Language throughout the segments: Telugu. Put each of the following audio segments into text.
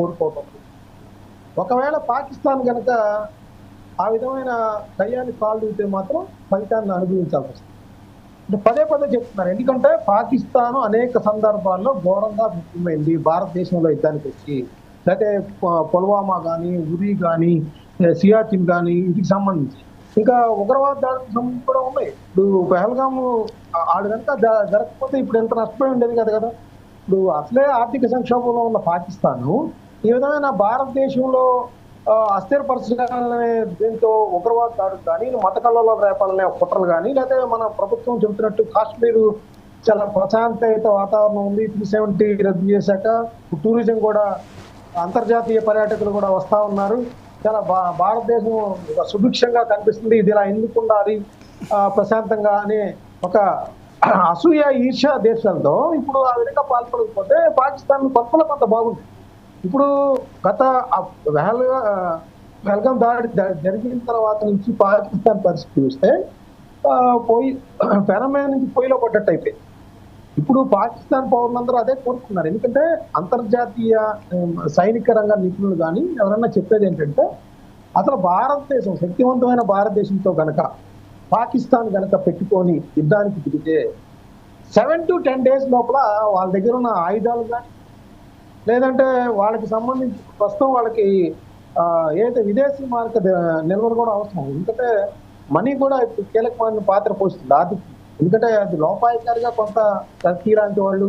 కోరుకోవటం ఒకవేళ పాకిస్తాన్ కనుక ఆ విధమైన దయ్యాన్ని కాలు మాత్రం ఫలితాన్ని అనుభవించాల్సి వస్తుంది. అంటే పదే పదే చెప్తున్నారు. ఎందుకంటే పాకిస్తాన్ అనేక సందర్భాల్లో ఘోరంగా విఫలమైంది. భారతదేశంలో యుద్ధానికి వచ్చి లేకపోతే పుల్వామా కానీ ఉరి కానీ సియాచిన్ కానీ వీటికి సంబంధించి. ఇంకా ఉగ్రవాద దాడులకు సంబంధించి కూడా ఉన్నాయి. ఇప్పుడు పహల్గామ్ ఆడు కనుక జ- జరగకపోతే ఇప్పుడు ఎంత నష్టపోయి ఉండేది కదా కదా. ఇప్పుడు అసలే ఆర్థిక సంక్షోభంలో ఉన్న పాకిస్తాను ఈ విధమైన భారతదేశంలో ఆ, అస్థిరపరచాలనే దీంతో ఉగ్రవాద దాడులు కానీ మత కళ్ళలో రేపాలనే కుట్రలు కానీ లేదా మన ప్రభుత్వం చెబుతున్నట్టు కాశ్మీర్ చాలా ప్రశాంతయుత వాతావరణం ఉంది. త్రీ సెవెంటీ రద్దు చేశాక టూరిజం కూడా అంతర్జాతీయ పర్యాటకులు కూడా వస్తూ ఉన్నారు. చాలా భా భారతదేశం సుభిక్షంగా కనిపిస్తుంది. ఇది ఇలా ఎందుకు ఉండాలి ప్రశాంతంగా అనే ఒక అసూయ ఈర్ష దేశాలతో ఇప్పుడు ఆ విధంగా పాల్పడకపోతే పాకిస్తాన్ కొత్తలో కొంత బాగుంది. ఇప్పుడు గత వెల్కమ్ దాడి జరిగిన తర్వాత నుంచి పాకిస్తాన్ పరిస్థితి చూస్తే పోయి పెన నుంచి పొయ్యిలో పడ్డట్టు అయిపోయింది. ఇప్పుడు పాకిస్తాన్ పౌరులందరూ అదే కోరుకున్నారు ఎందుకంటే అంతర్జాతీయ సైనిక రంగ నిపుణులు కానీ ఎవరన్నా చెప్పేది ఏంటంటే అసలు భారతదేశం శక్తివంతమైన భారతదేశంతో కనుక పాకిస్తాన్ కనుక పెట్టుకొని యుద్ధానికి దిగితే సెవెన్ టు టెన్ డేస్ లోపల వాళ్ళ దగ్గర ఉన్న ఆయుధాలు కానీ లేదంటే వాళ్ళకి సంబంధించి ప్రస్తుతం వాళ్ళకి ఏదైతే విదేశీ మార్క నిల్వలు కూడా అవసరం. ఎందుకంటే మనీ కూడా ఇప్పుడు కీలకమైన పాత్ర పోస్తుంది ఆర్థిక ఎందుకంటే అది లోపాయకారిగా కొంత టర్కీ లాంటి వాళ్ళు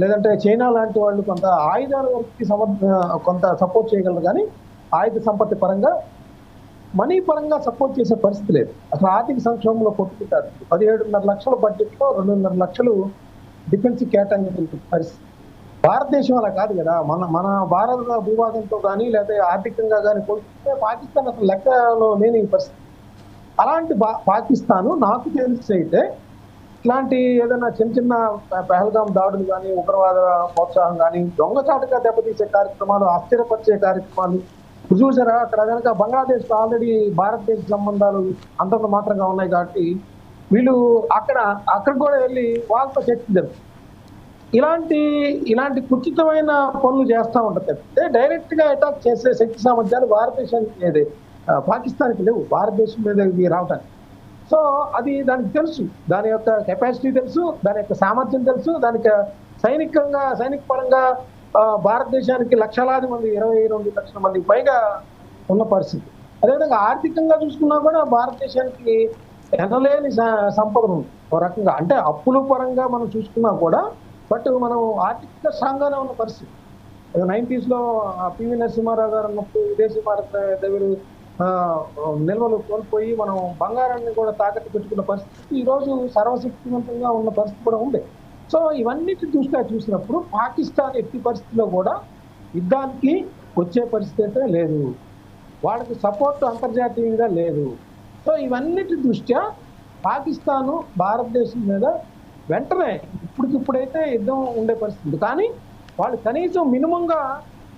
లేదంటే చైనా లాంటి వాళ్ళు కొంత ఆయుధాల వరకు సమర్థ కొంత సపోర్ట్ చేయగలరు కానీ ఆయుధ సంపత్తి పరంగా మనీ పరంగా సపోర్ట్ చేసే పరిస్థితి లేదు. అసలు ఆర్థిక సంక్షోభంలో కొట్టుకుంటారు. పదిహేడున్నర లక్షల బడ్జెట్లో రెండున్నర లక్షలు డిఫెన్స్ కేటాయించిన పరిస్థితి. భారతదేశం అలా కాదు కదా. మన మన భారత భూభాగంతో కానీ లేకపోతే ఆర్థికంగా కానీ పోలిస్తే పాకిస్తాన్ అసలు లెక్కలో లేని పరిస్థితి. అలాంటి బా పాకిస్తాన్ నాకు తెలిసి అయితే ఇట్లాంటి ఏదైనా చిన్న చిన్న పహల్గాం దాడులు కానీ ఉగ్రవాద ప్రోత్సాహం కానీ దొంగచాటుగా దెబ్బతీసే కార్యక్రమాలు ఆశ్చర్యపరిచే కార్యక్రమాలు చూసారా అక్కడ కనుక బంగ్లాదేశ్ ఆల్రెడీ భారతదేశ సంబంధాలు అంతంత మాత్రంగా ఉన్నాయి కాబట్టి వీళ్ళు అక్కడ అక్కడ కూడా వెళ్ళి వాళ్ళతో చర్చించారు. ఇలాంటి ఇలాంటి కుచితమైన పనులు చేస్తూ ఉంటారు తప్పితే డైరెక్ట్గా అటాక్ చేసే శక్తి సామర్థ్యాలు భారతదేశానికి పాకిస్తాన్కి లేవు. భారతదేశం మీద రావటానికి. సో అది దానికి తెలుసు. దాని యొక్క కెపాసిటీ తెలుసు దాని యొక్క సామర్థ్యం తెలుసు దానికి సైనికంగా సైనిక పరంగా భారతదేశానికి లక్షలాది మంది ఇరవై రెండు లక్షల మంది పైగా ఉన్న పరిస్థితి. అదేవిధంగా ఆర్థికంగా చూసుకున్నా కూడా భారతదేశానికి ఎనలేని సంపద ఉంది ఒక రకంగా. అంటే అప్పుల పరంగా మనం చూసుకున్నా కూడా బట్ మనం ఆర్థిక స్ట్రాంగ్ ఉన్న పరిస్థితి. నైన్టీస్లో ఆ పివి నరసింహారావు గారు ఉన్నప్పుడు విదేశీ భారత దగ్గర నిల్వలు కోల్పోయి మనం బంగారాన్ని కూడా తాకట్టు పెట్టుకున్న పరిస్థితి ఈరోజు సర్వశక్తివంతంగా ఉన్న పరిస్థితి కూడా ఉంది. సో ఇవన్నిటి దృష్ట్యా చూసినప్పుడు పాకిస్తాన్ ఎట్టి పరిస్థితిలో కూడా యుద్ధానికి వచ్చే పరిస్థితి అయితే లేదు. వాళ్ళకి సపోర్ట్ అంతర్జాతీయంగా లేదు. సో ఇవన్నిటి దృష్ట్యా పాకిస్తాను భారతదేశం మీద వెంటనే ఇప్పటికిప్పుడైతే యుద్ధం ఉండే పరిస్థితి కానీ వాళ్ళు కనీసం మినిమంగా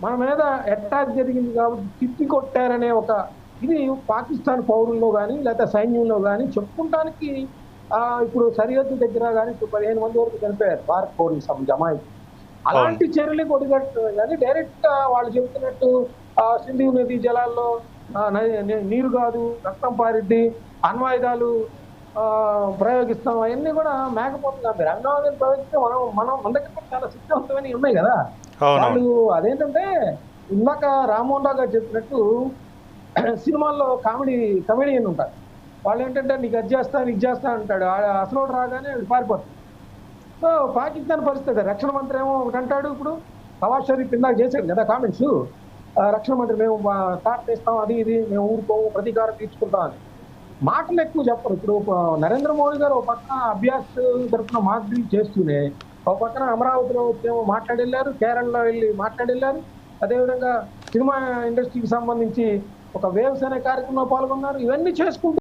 మన మీద అటాక్ జరిగింది కాబట్టి తిప్పి కొట్టారనే ఒక ఇది పాకిస్తాన్ పౌరుల్లో కానీ లేకపోతే సైన్యంలో కానీ చెప్పుకుంటానికి ఆ, ఇప్పుడు సరిహద్దు దగ్గర కానీ ఇప్పుడు పదిహేను మంది వరకు చనిపోయారు. భారత్ పౌరులకు సంబంధించి అమాయకులు అలాంటి చర్యలు కొడిగట్టు కానీ డైరెక్ట్ వాళ్ళు చెబుతున్నట్టు సింధు నది జలాల్లో నీరు కాదు రక్తం పారిద్ది అణ్వాయుధాలు ప్రయోగిస్తాం. అవన్నీ కూడా మేకపోతుంది అంటారు అణ్వాయుధాలు ప్రయోగిస్తే మనం మనం మన దగ్గర కూడా చాలా శక్తివంతమైనవి ఉన్నాయి కదా. వాళ్ళు అదేంటంటే ఇందాక రామ్మోహన్ రావు గారు చెప్పినట్టు సినిమాల్లో కామెడీ కమెడియన్ ఉంటారు. వాళ్ళు ఏంటంటే నీకు అది చేస్తా నీకు చేస్తా అంటాడు. అసలు రాగానే వాడు పారిపోతాడు సో పాకిస్తాన్ పరిస్థితి రక్షణ మంత్రి ఏమో ఒకటి అంటాడు ఇప్పుడు. నవాజ్ షరీఫ్ ఇందాక చేశాడు కదా కామెంట్స్. రక్షణ మంత్రి మేము తాట తీస్తాం అది ఇది మేము ఊరుకోము ప్రతీకారం తీర్చుకుంటాం అని. మాటలు ఎక్కువ చెప్పరు. ఇప్పుడు నరేంద్ర మోడీ గారు ఒక పక్కన అభ్యాస్ తరఫున మాక్ చేస్తూనే ఒక పక్కన అమరావతిలో వచ్చేమో మాట్లాడెళ్ళారు కేరళలో వెళ్ళి మాట్లాడి వెళ్ళారు అదేవిధంగా సినిమా ఇండస్ట్రీకి సంబంధించి ఒక వేవ్స్ అనే కార్యక్రమంలో పాల్గొన్నారు. ఇవన్నీ చేసుకుంటూ